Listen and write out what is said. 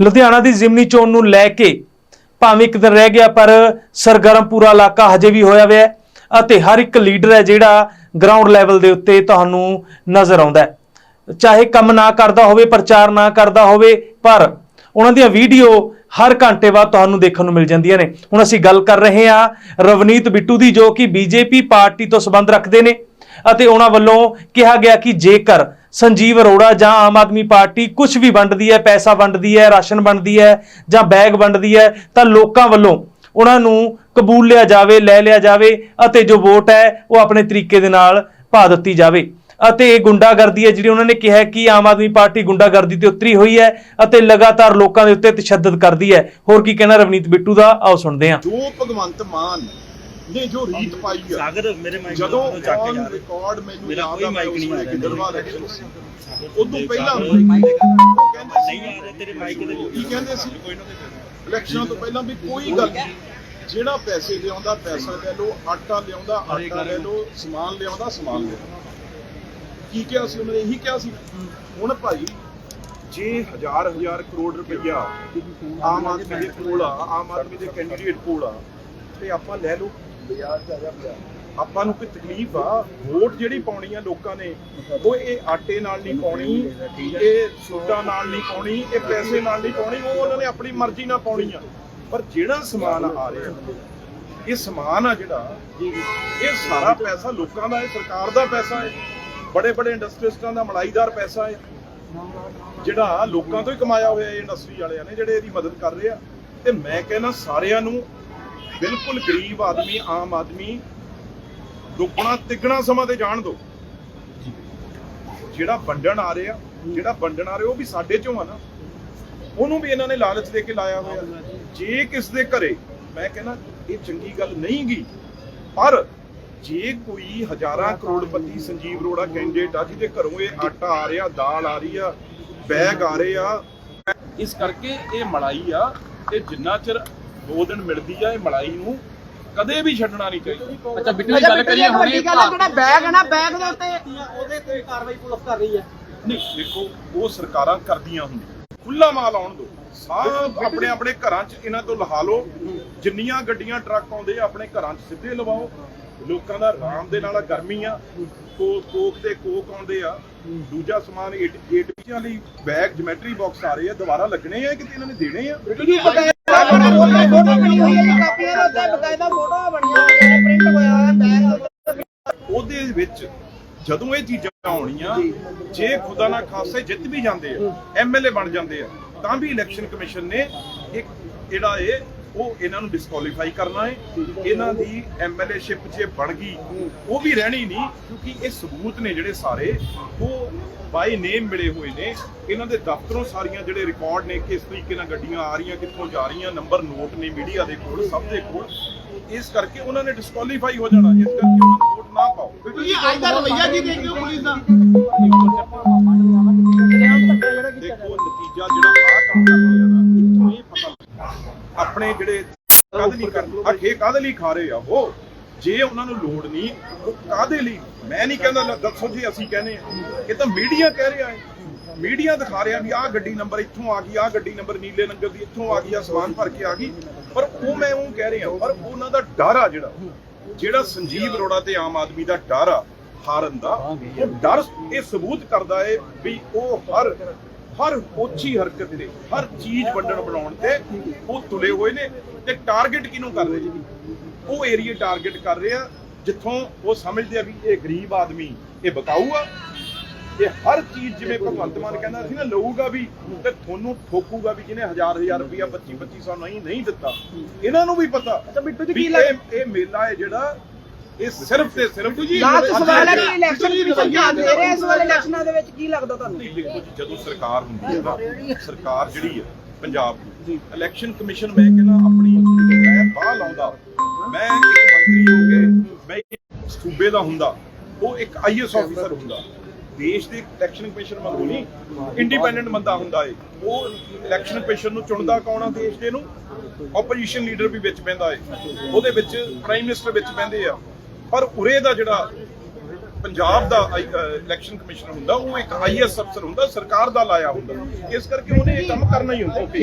ਲੁਧਿਆਣਾ ਦੀ ਜ਼ਿਮਨੀ ਚੋਣ ਨੂੰ ਲੈ ਕੇ ਭਾਵੇਂ ਇੱਕ ਦਿਨ ਰਹਿ ਗਿਆ, ਪਰ ਸਰਗਰਮ ਪੂਰਾ ਇਲਾਕਾ ਹਜੇ ਵੀ ਹੋਇਆ ਹੋਇਆ ਹੈ ਅਤੇ ਹਰ ਇੱਕ ਲੀਡਰ ਹੈ ਜਿਹੜਾ ਗਰਾਊਂਡ ਲੈਵਲ ਦੇ ਉੱਤੇ ਤੁਹਾਨੂੰ ਨਜ਼ਰ ਆਉਂਦਾ ਹੈ। ਚਾਹੇ ਕੰਮ ਨਾ ਕਰਦਾ ਹੋਵੇ, ਪ੍ਰਚਾਰ ਨਾ ਕਰਦਾ ਹੋਵੇ, ਪਰ ਉਹਨਾਂ ਦੀਆਂ ਵੀਡੀਓ ਹਰ ਘੰਟੇ ਬਾਅਦ ਤੁਹਾਨੂੰ ਦੇਖਣ ਨੂੰ ਮਿਲ ਜਾਂਦੀਆਂ ਨੇ। ਹੁਣ ਅਸੀਂ ਗੱਲ ਕਰ ਰਹੇ ਹਾਂ ਰਵਨੀਤ ਬਿੱਟੂ ਦੀ, ਜੋ ਕਿ ਬੀਜੇਪੀ ਪਾਰਟੀ ਤੋਂ ਸੰਬੰਧ ਰੱਖਦੇ ਨੇ ਅਤੇ ਉਹਨਾਂ ਵੱਲੋਂ ਕਿਹਾ ਗਿਆ ਕਿ ਜੇਕਰ ਸੰਜੀਵ ਅਰੋੜਾ ਜਾਂ ਆਮ ਆਦਮੀ ਪਾਰਟੀ ਕੁਝ ਵੀ ਵੰਡਦੀ ਹੈ, ਪੈਸਾ ਵੰਡਦੀ ਹੈ, ਰਾਸ਼ਨ ਵੰਡਦੀ ਹੈ ਜਾਂ ਬੈਗ ਵੰਡਦੀ ਹੈ, ਤਾਂ ਲੋਕਾਂ ਵੱਲੋਂ ਉਹਨਾਂ ਨੂੰ ਕਬੂਲ ਲਿਆ ਜਾਵੇ, ਲੈ ਲਿਆ ਜਾਵੇ ਅਤੇ ਜੋ ਵੋਟ ਹੈ ਉਹ ਆਪਣੇ ਤਰੀਕੇ ਦੇ ਨਾਲ ਪਾ ਦਿੱਤੀ ਜਾਵੇ। ਅਤੇ ਇਹ ਗੁੰਡਾਗਰਦੀ ਹੈ ਜਿਹੜੀ ਉਹਨਾਂ ਨੇ ਕਿਹਾ ਕਿ ਆਮ ਆਦਮੀ ਪਾਰਟੀ ਗੁੰਡਾਗਰਦੀ ਤੇ ਉਤਰੀ ਹੋਈ ਹੈ ਅਤੇ ਲਗਾਤਾਰ ਲੋਕਾਂ ਦੇ ਉੱਤੇ ਤਸ਼ੱਦਦ ਕਰਦੀ ਹੈ। ਹੋਰ ਕੀ ਕਹਿਣਾ ਰਵਨੀਤ ਬਿੱਟੂ ਦਾ? ਆਓ ਸੁਣਦੇ ਹਾਂ। ਜੋ ਭਗਵੰਤ ਮਾਨ ਨੇ ਜੋ ਰੀਤ ਪਾਈ ਆ। ਸਾਗਰ ਮੇਰੇ ਮਾਈਕ ਜਦੋਂ ਕੇ ਔਨ ਜਾ ਰਿਕਾਰਡ ਮੈਨੂੰ ਮੇਰਾ ਯਾਦ ਕੋਈ ਆ ਮੈਂ mic ਉਸ ਨਹੀਂ ਆ ਵੇਲੇ ਰਿਹਾ। ਗਿੱਦੜਵਾ ਇਲੈਕਸ਼ਨ ਸੀ ਉਦੋਂ ਪਹਿਲਾਂ ਨਹੀਂ ਰਿਹਾ ਤੇਰੇ ਮਾਈਕ ਦੇ ਕੀ ਕਹਿੰਦੇ ਸੀ? ਇਲੈਕਸ਼ਨਾਂ ਤੋਂ ਪਹਿਲਾਂ ਵੀ ਕੋਈ ਗੱਲ ਨਹੀਂ। ਜਿਹੜਾ ਪੈਸੇ ਲਿਆਉਂਦਾ ਪੈਸਾ ਲੈ ਲਓ ਆਟਾ ਲਿਆਉਂਦਾ ਆਟਾ ਲੈ ਲਓ ਸਮਾਨ ਲਿਆਉਂਦਾ ਸਮਾਨ ਲੈ ਲਓ। ਕੀ ਕਿਹਾ ਸੀ ਉਹਨਾਂ? ਇਹੀ ਕਿਹਾ ਸੀ। ਹੁਣ ਭਾਈ ਜੇ ਹਜ਼ਾਰ ਹਜ਼ਾਰ ਕਰੋੜ ਰੁਪਈਆ ਆਮ ਆਦਮੀ ਦੇ ਕੋਲ ਆ ਆਮ ਆਦਮੀ ਦੇ ਕੈਂਡੀਡੇਟ ਕੋਲ ਆ ਤੇ ਆਪਾਂ ਲੈ ਲਓ। ਆਪਾਂ ਨੂੰ ਕੋਈ ਤਕਲੀਫ ਆ, ਵੋਟ ਜਿਹੜੀ ਪਾਉਣੀ ਆ ਲੋਕਾਂ ਨੇ, ਉਹ ਇਹ ਆਟੇ ਨਾਲ ਨਹੀਂ ਪਾਉਣੀ, ਇਹ ਸੋਡਾ ਨਾਲ ਨਹੀਂ ਪਾਉਣੀ, ਇਹ ਪੈਸੇ ਨਾਲ ਨਹੀਂ ਪਾਉਣੀ, ਉਹ ਉਹਨਾਂ ਨੇ ਆਪਣੀ ਮਰਜ਼ੀ ਨਾਲ ਪਾਉਣੀ ਆ। ਪਰ ਜਿਹੜਾ ਸਮਾਨ ਆ ਰਿਹਾ, ਇਹ ਸਮਾਨ ਆ ਜਿਹੜਾ, ਇਹ ਸਾਰਾ ਪੈਸਾ ਲੋਕਾਂ ਦਾ ਹੈ, ਸਰਕਾਰ ਦਾ ਪੈਸਾ ਹੈ ਬੜੇ ਬੜੇ ਇੰਡਸਟਰੀਸਟਾਂ ਦਾ ਮਲਾਈਦਾਰ ਪੈਸਾ ਹੈ, ਜਿਹੜਾ ਲੋਕਾਂ ਤੋਂ ਹੀ ਕਮਾਇਆ ਹੋਇਆ ਇਹ ਇੰਡਸਟਰੀ ਵਾਲਿਆਂ ਨੇ, ਜਿਹੜੇ ਇਹਦੀ ਮਦਦ ਕਰ ਰਹੇ ਆ। ਤੇ ਮੈਂ ਕਹਿੰਦਾ ਸਾਰਿਆਂ ਨੂੰ ਬਿਲਕੁਲ ਗਰੀਬ ਆਦਮੀ, ਆਮ ਆਦਮੀ, ਦੁੱਗਣਾ, ਤਿੱਗਣਾ ਸਮਾਂ ਤੇ ਜਾਣ ਦਿਓ ਜਿਹੜਾ ਵੰਡਣ ਆ ਰਿਹਾ, ਜਿਹੜਾ ਵੰਡਣ ਆ ਰਿਹਾ, ਉਹ ਵੀ ਸਾਡੇ ਚੋਂ ਆ ਨਾ। ਉਹਨੂੰ ਵੀ ਇਹਨਾਂ ਨੇ ਲਾਲਚ ਦੇ ਕੇ ਲਾਇਆ ਹੋਇਆ। ਜੇ ਕਿਸ ਦੇ ਘਰੇ, ਮੈਂ ਕਹਿੰਦਾ, ਇਹ ਚੰਗੀ ਗੱਲ ਨਹੀਂ ਗੀ। ਪਰ ਜੇ ਕੋਈ ਹਜ਼ਾਰਾਂ ਕਰੋੜਪਤੀ ਸੰਜੀਵ ਅਰੋੜਾ ਕੈਂਡੀਡੇਟ ਆ, ਜਿਹਦੇ ਘਰੋਂ ਇਹ ਆਟਾ ਆ ਰਿਹਾ, ਦਾਲ ਆ ਰਹੀ ਆ, ਬੈਗ ਆ ਰਹੇ ਆ, ਇਸ ਕਰਕੇ ਇਹ ਮਲਾਈ ਆ ਤੇ ਜਿੰਨਾ ਚਿਰ ਦੋ ਦਿਨ ਮਿਲਦੀ ਆ ਇਹ ਮਲਾਈ ਨੂੰ ਕਦੇ ਵੀ ਛੱਡਣਾ ਨਹੀਂ ਚਾਹੀਦਾ ਅੱਛਾ ਬਿੱਟੂ ਦੀ ਗੱਲ ਕਰੀਏ ਹੁਣ ਜਿਹੜਾ ਬੈਗ ਹੈ ਨਾ ਬੈਗ ਦੇ ਉੱਤੇ ਉਹਦੇ ਤੇ ਕਾਰਵਾਈ ਪੁਲਿਸ ਕਰ ਰਹੀ ਹੈ ਨਹੀਂ ਦੇਖੋ ਉਹ ਸਰਕਾਰਾਂ ਕਰਦੀਆਂ ਹੁੰਦੀਆਂ ਖੁੱਲਾ ਮਾਲ ਆਉਣ ਦਿਓ ਸਭ ਆਪਣੇ ਆਪਣੇ ਘਰਾਂ 'ਚ ਇਹਨਾਂ ਤੋਂ ਲਹਾ ਲਓ ਜਿੰਨੀਆਂ ਗੱਡੀਆਂ ਟਰੱਕ ਆਉਂਦੇ ਆ ਆਪਣੇ ਘਰਾਂ 'ਚ ਸਿੱਧੇ ਲਵਾਓ ਲੋਕਾਂ ਦਾ ਆਰਾਮ ਦੇ ਨਾਲ ਆ, ਗਰਮੀ ਆ ਕੋ ਕੋਕ ਦੇ ਕੋਕ ਆਉਂਦੇ ਆ ਦੂਜਾ ਸਮਾਨ 8 8 ਲਈ ਬੈਗ ਜਿਮੈਟਰੀ ਬਾਕਸ ਆ ਰਹੇ ਆ ਦੁਬਾਰਾ ਲੱਗਣੇ ਆ ਕਿ ਇਹਨਾਂ ਨੇ ਦੇਣੇ ਆ ਫੋਟੋ ਬਣੀ ਹੋਈ ਹੈ ਜੀ ਕਾਪੀਆਂ ਦੇ ਉੱਤੇ ਬਕਾਇਦਾ ਫੋਟੋ ਬਣੀਆਂ ਹੋਈਆਂ ਨੇ ਪ੍ਰਿੰਟ ਹੋਇਆ ਹੋਇਆ ਬੈਗ ਉਹਦੇ ਵਿੱਚ ਜਦੋਂ ਇਹ ਚੀਜ਼ਾਂ ਆਉਣੀਆਂ, ਜੇ ਖੁਦਾ ਨਾ ਖਾਸੇ ਜਿੱਤ ਵੀ ਜਾਂਦੇ ਆ ਐਮਐਲਏ ਬਣ ਜਾਂਦੇ ਆ, ਤਾਂ ਵੀ ਇਲੈਕਸ਼ਨ ਕਮਿਸ਼ਨ ਨੇ ਇੱਕ ਜਿਹੜਾ ਇਹ ਉਹ ਇਹਨਾਂ ਨੂੰ ਡਿਸਕੁਆਲੀਫਾਈ ਕਰਨਾ ਹੈ। ਇਹਨਾਂ ਦੀ ਐਮਐਲਏਸ਼ਿਪ ਜੇ ਬਣ ਗਈ ਉਹ ਵੀ ਰਹਿਣੀ ਨਹੀਂ ਕਿਉਂਕਿ ਇਹ ਸਬੂਤ ਨੇ ਜਿਹੜੇ ਸਾਰੇ ਉਹ ਬਾਈ ਨੇਮ ਮਿਲੇ ਹੋਏ ਨੇ। ਇਹਨਾਂ ਦੇ ਦਫ਼ਤਰੋਂ ਸਾਰੀਆਂ ਜਿਹੜੇ ਰਿਕਾਰਡ ਨੇ ਕਿਸ ਤਰੀਕੇ ਨਾਲ ਗੱਡੀਆਂ ਆ ਰਹੀਆਂ ਕਿੱਥੋਂ ਜਾ ਰਹੀਆਂ ਨੰਬਰ ਨੋਟ ਨੇ ਮੀਡੀਆ ਦੇ ਕੋਲ ਸਭ ਦੇ ਕੋਲ। ਇਸ ਕਰਕੇ ਉਹਨਾਂ ਨੇ ਡਿਸਕੁਆਲੀਫਾਈ ਹੋ ਜਾਣਾ ਇਸ ਕਰਕੇ ਉਹਨਾਂ ਨੂੰ ਵੋਟ ਨਾ ਪਾਓ। ਜੀ ਅੱਜ ਦਾ ਰਵਈਆ ਕੀ ਦੇਖਦੇ ਹੋ ਪੁਲਿਸ ਦਾ। ਆਪਣੇ ਜਿਹੜੇ ਕਾਹਦੇ ਲਈ ਕਰ ਅਖੇ ਕਾਹਦੇ ਲਈ ਖਾ ਰਹੇ ਆ ਉਹ? ਜੇ ਉਹਨਾਂ ਨੂੰ ਲੋੜ ਨਹੀਂ, ਉਹ ਕਾਹਦੇ ਲਈ? ਮੈਂ ਨਹੀਂ ਕਹਿੰਦਾ ਦੱਸੋ ਜੀ, ਅਸੀਂ ਕਹਿੰਦੇ ਆ। ਇਹ ਤਾਂ ਮੀਡੀਆ ਕਹਿ ਰਿਹਾ ਹੈ। ਮੀਡੀਆ ਦਿਖਾ ਰਿਹਾ ਵੀ ਆਹ ਗੱਡੀ ਨੰਬਰ ਇੱਥੋਂ ਆ ਗਈ, ਆਹ ਗੱਡੀ ਨੰਬਰ ਨੀਲੇ ਨੰਬਰ ਦੀ ਇੱਥੋਂ ਆ ਗਈ ਆ ਸਮਾਨ ਭਰ ਕੇ ਆ ਗਈ। ਪਰ ਉਹ ਮੈਂ ਉਹ ਕਹਿ ਰਿਹਾ, ਪਰ ਉਹਨਾਂ ਦਾ ਡਰ ਆ ਜਿਹੜਾ। ਜਿਹੜਾ ਸੰਜੀਵ ਅਰੋੜਾ ਤੇ ਆਮ ਆਦਮੀ ਦਾ ਡਰ ਆ, ਹਾਰਨ ਦਾ, ਉਹ ਡਰ ਇਹ ਸਬੂਤ ਕਰਦਾ ਏ ਵੀ ਉਹ ਹਰ ਹਰ ਓਛੀ ਹਰਕਤ ਤੇ ਹਰ ਚੀਜ਼ ਵੰਡਣ ਬਣਾਉਣ ਤੇ ਉਹ ਤੁਲੇ ਹੋਏ ਨੇ ਤੇ ਟਾਰਗੇਟ ਕਿਹਨੂੰ ਕਰ ਰਹੇ ਜੀ? ਉਹ ਏਰੀਆ ਟਾਰਗੇਟ ਕਰ ਰਹੇ ਆ ਜਿੱਥੋਂ ਉਹ ਸਮਝਦੇ ਆ ਵੀ ਇਹ ਗਰੀਬ ਆਦਮੀ ਇਹ ਬਕਾਊ ਆ ਇਹ ਹਰ ਚੀਜ਼ ਜਿਵੇਂ ਭਗਵੰਤ ਮਾਨ ਕਹਿੰਦਾ ਸੀ ਨਾ ਲਊਗਾ ਵੀ ਤੇ ਤੁਹਾਨੂੰ ਠੋਕੂਗਾ ਵੀ ਜਿਹਨੇ ਹਜ਼ਾਰ ਹਜ਼ਾਰ ਰੁਪਇਆ 25 2500 ਨਹੀਂ ਨਹੀਂ ਦਿੱਤਾ। ਇਹਨਾਂ ਨੂੰ ਵੀ ਪਤਾ ਅੱਛਾ ਬਿੱਟੂ ਜੀ ਕੀ ਲੱਗ ਇਹ ਮੇਲਾ ਹੈ ਜਿਹੜਾ ਇਹ ਸਿਰਫ ਤੇ ਸਿਰਫ ਲਾਸਟ ਸਵਾਲ ਹੈ ਕਿ ਇਲੈਕਸ਼ਨ ਕਮਿਸ਼ਨ ਧਿਆਨ ਦੇ ਰਿਹਾ ਇਸ ਵਾਲੇ ਇਲੈਕਸ਼ਨਾਂ ਦੇ ਵਿੱਚ ਕੀ ਲੱਗਦਾ ਤੁਹਾਨੂੰ? ਨਹੀਂ ਦੇਖੋ ਜੀ ਜਦੋਂ ਸਰਕਾਰ ਹੁੰਦੀ ਹੈ ਨਾ ਸਰਕਾਰ ਜਿਹੜੀ ਹੈ ਪੰਜਾਬ ਦੀ ਇਲੈਕਸ਼ਨ ਕਮਿਸ਼ਨ ਮੈਂ ਕਹਿੰਦਾ ਆਪਣੀ ਮੈਂ ਬਾਹ ਲਾਉਂਦਾ। ਮੈਂ ਇੱਕ ਮੰਤਰੀ ਹੋ ਕੇ ਮੈਂ ਇੱਕ ਸੂਬੇ ਦਾ ਹੁੰਦਾ ਉਹ ਇੱਕ ਆਈਐਸ ਆਫੀਸਰ ਹੁੰਦਾ। ਦੇਸ਼ ਦੇ ਇਲੈਕਸ਼ਨ ਕਮਿਸ਼ਨ ਵਾਂਗੂ ਨਹੀਂ ਇੰਡੀਪੈਂਡੈਂਟ ਬੰਦਾ ਹੁੰਦਾ ਏ। ਉਹ ਇਲੈਕਸ਼ਨ ਕਮਿਸ਼ਨ ਨੂੰ ਚੁਣਦਾ ਕੌਣ ਆ ਦੇਸ਼ ਦੇ ਨੂੰ? ਆਪੋਜੀਸ਼ਨ ਲੀਡਰ ਵੀ ਵਿੱਚ ਪੈਂਦਾ ਏ। ਉਹਦੇ ਵਿੱਚ ਪ੍ਰਾਈਮ ਮਿਨਿਸਟਰ ਵਿੱਚ ਪੈਂਦੇ ਆ। ਪਰ ਉਰੇ ਦਾ ਜਿਹੜਾ ਪੰਜਾਬ ਦਾ ਇਲੈਕਸ਼ਨ ਕਮਿਸ਼ਨ ਹੁੰਦਾ, ਉਹ ਇੱਕ ਆਈਐਸ ਅਫਸਰ ਹੁੰਦਾ, ਸਰਕਾਰ ਦਾ ਲਾਇਆ ਹੁੰਦਾ। ਇਸ ਕਰਕੇ ਉਹਨੇ ਇਹ ਕੰਮ ਕਰਨਾ ਹੀ ਹੁੰਦਾ।